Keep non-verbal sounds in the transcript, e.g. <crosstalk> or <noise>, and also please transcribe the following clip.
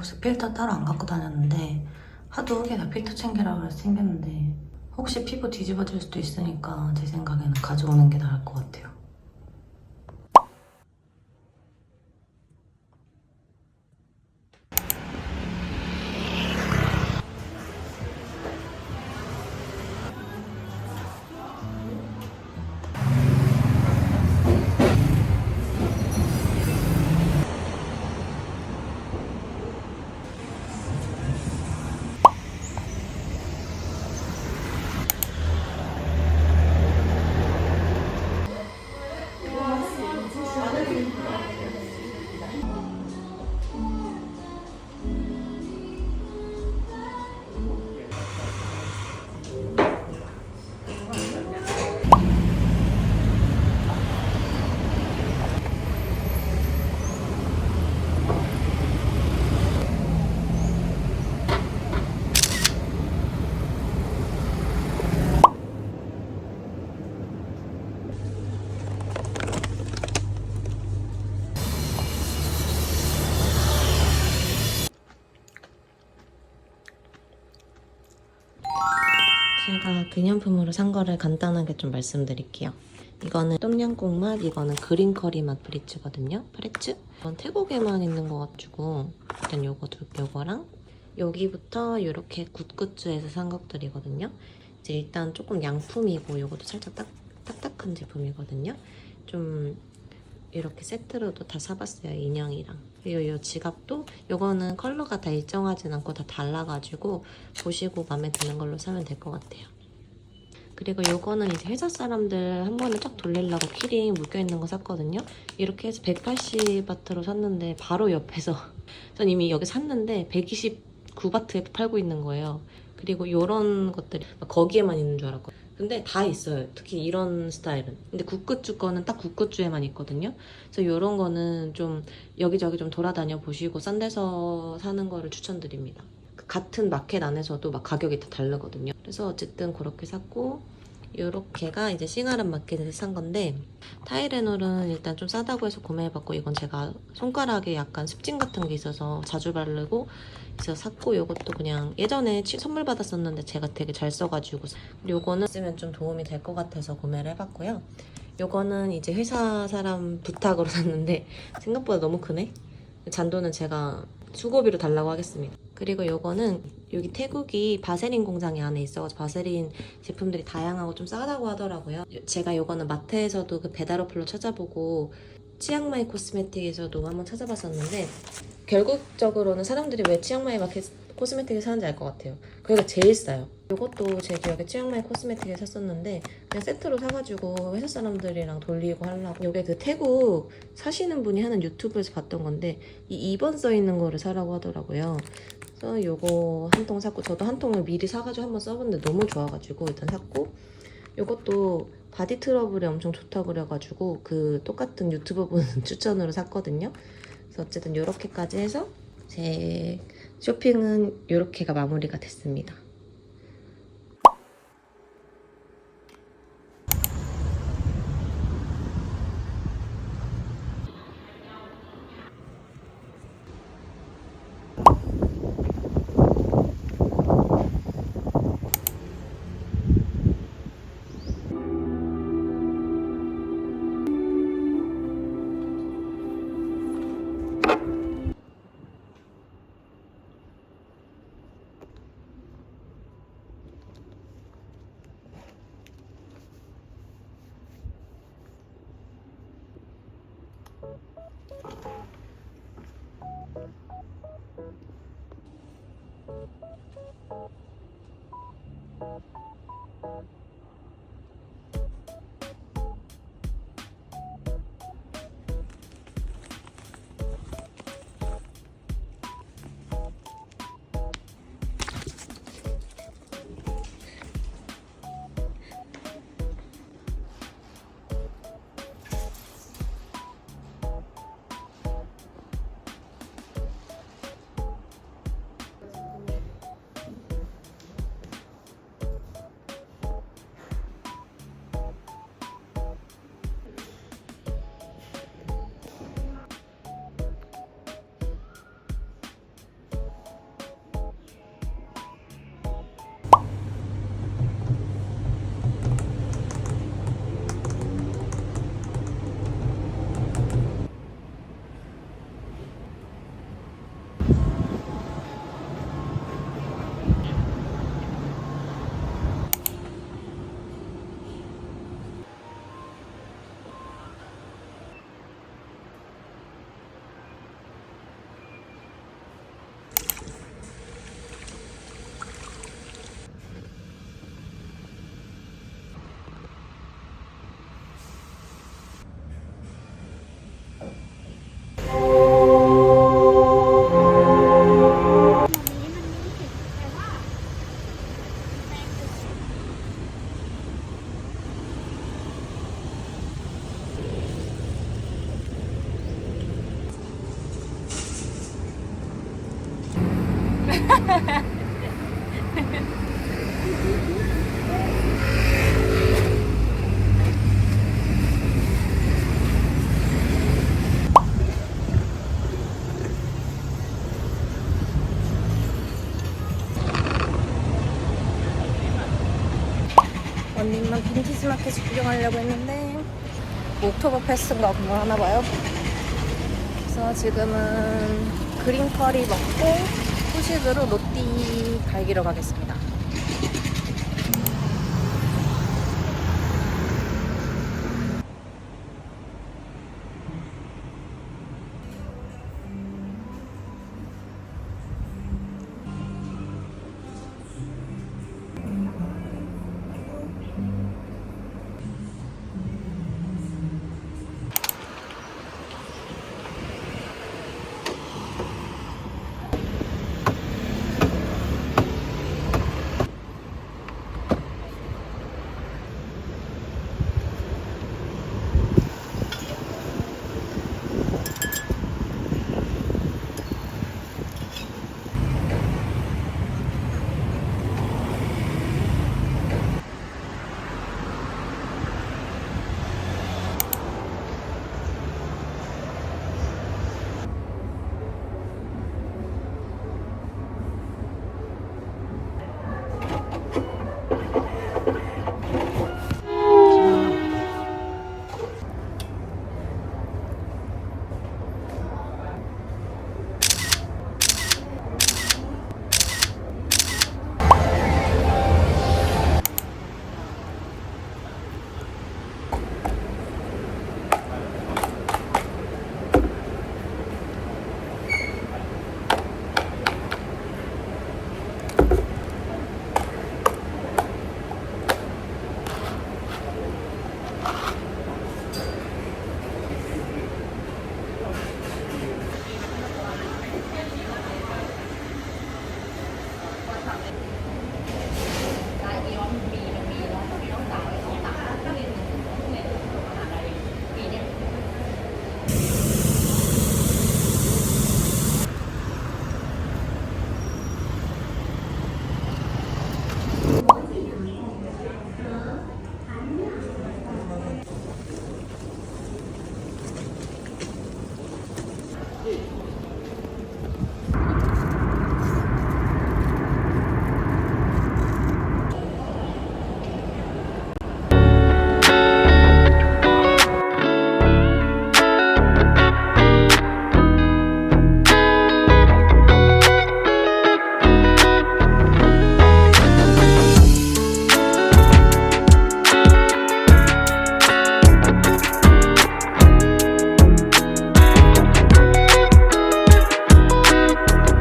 그래서 필터 따로 안 갖고 다녔는데 하도 후기가 필터 챙기라고 해서 챙겼는데 혹시 피부 뒤집어질 수도 있으니까 제 생각에는 가져오는 게 나을 것 같아요. 제가 기념품으로 산 거를 간단하게 좀 말씀드릴게요. 이거는 똠양꿍 맛, 이거는 그린 커리 맛 브리츠거든요. 프레츠? 이건 태국에만 있는 거 가지고 일단 요거 두 요거랑 여기부터 이렇게 굿굿즈에서 산 것들이거든요. 이제 일단 조금 양품이고 요것도 살짝 딱, 딱딱한 제품이거든요. 좀 이렇게 세트로도 다 사봤어요 인형이랑. 그리고 이 지갑도 요거는 컬러가 다 일정하진 않고 다 달라가지고 보시고 마음에 드는 걸로 사면 될 것 같아요. 그리고 요거는 이제 회사 사람들 한 번에 쫙 돌리려고 키링 묶여있는 거 샀거든요. 이렇게 해서 180바트로 샀는데 바로 옆에서 <laughs> 전 이미 여기 샀는데 129바트에 팔고 있는 거예요. 그리고 요런 것들이 거기에만 있는 줄 알았거든요 근데 다 있어요. 특히 이런 스타일은. 근데 굿굿즈 거는 딱 굿굿즈에만 있거든요. 그래서 이런 거는 좀 여기저기 좀 돌아다녀 보시고 싼 데서 사는 거를 추천드립니다. 그 같은 마켓 안에서도 막 가격이 다 다르거든요. 그래서 어쨌든 그렇게 샀고 요렇게가 이제 싱하른 마켓에서 산 건데 타이레놀은 일단 좀 싸다고 해서 구매해봤고 이건 제가 손가락에 약간 습진 같은 게 있어서 자주 바르고 그래서 샀고 요것도 그냥 예전에 치- 선물 받았었는데 제가 되게 잘 써가지고 요거는 쓰면 좀 도움이 될 것 같아서 구매를 해봤고요. 요거는 이제 회사 사람 부탁으로 샀는데 생각보다 너무 크네? 잔도는 제가 수고비로 달라고 하겠습니다. 그리고 요거는 여기 태국이 바세린 공장이 안에 있어서 바세린 제품들이 다양하고 좀 싸다고 하더라고요. 제가 요거는 마트에서도 그 배달 어플로 찾아보고 치앙마이 코스메틱에서도 한번 찾아봤었는데 결국적으로는 사람들이 왜 치앙마이 마켓 코스메틱을 사는지 알 것 같아요. 그리고 제일 싸요. 이것도 제 기억에 치앙마이 코스메틱에 샀었는데 그냥 세트로 사가지고 회사 사람들이랑 돌리고 하려고 이게 그 태국 사시는 분이 하는 유튜브에서 봤던 건데 이 2번 써 있는 거를 사라고 하더라고요. 그래서 요거 한 통 샀고 저도 한 통을 미리 사가지고 한번 써봤는데 너무 좋아가지고 일단 샀고 요것도 바디 트러블에 엄청 좋다고 그래가지고 그 똑같은 유튜버 분 <laughs> 추천으로 샀거든요. 그래서 어쨌든 이렇게까지 해서 제 쇼핑은 이렇게가 마무리가 됐습니다. 언니만 빈티지 마켓을 구경하려고 했는데 옥토버 패스인가 그걸 하나 봐요. 그래서 지금은 그린 커리 먹고 후식으로 로띠 갈기로 가겠습니다.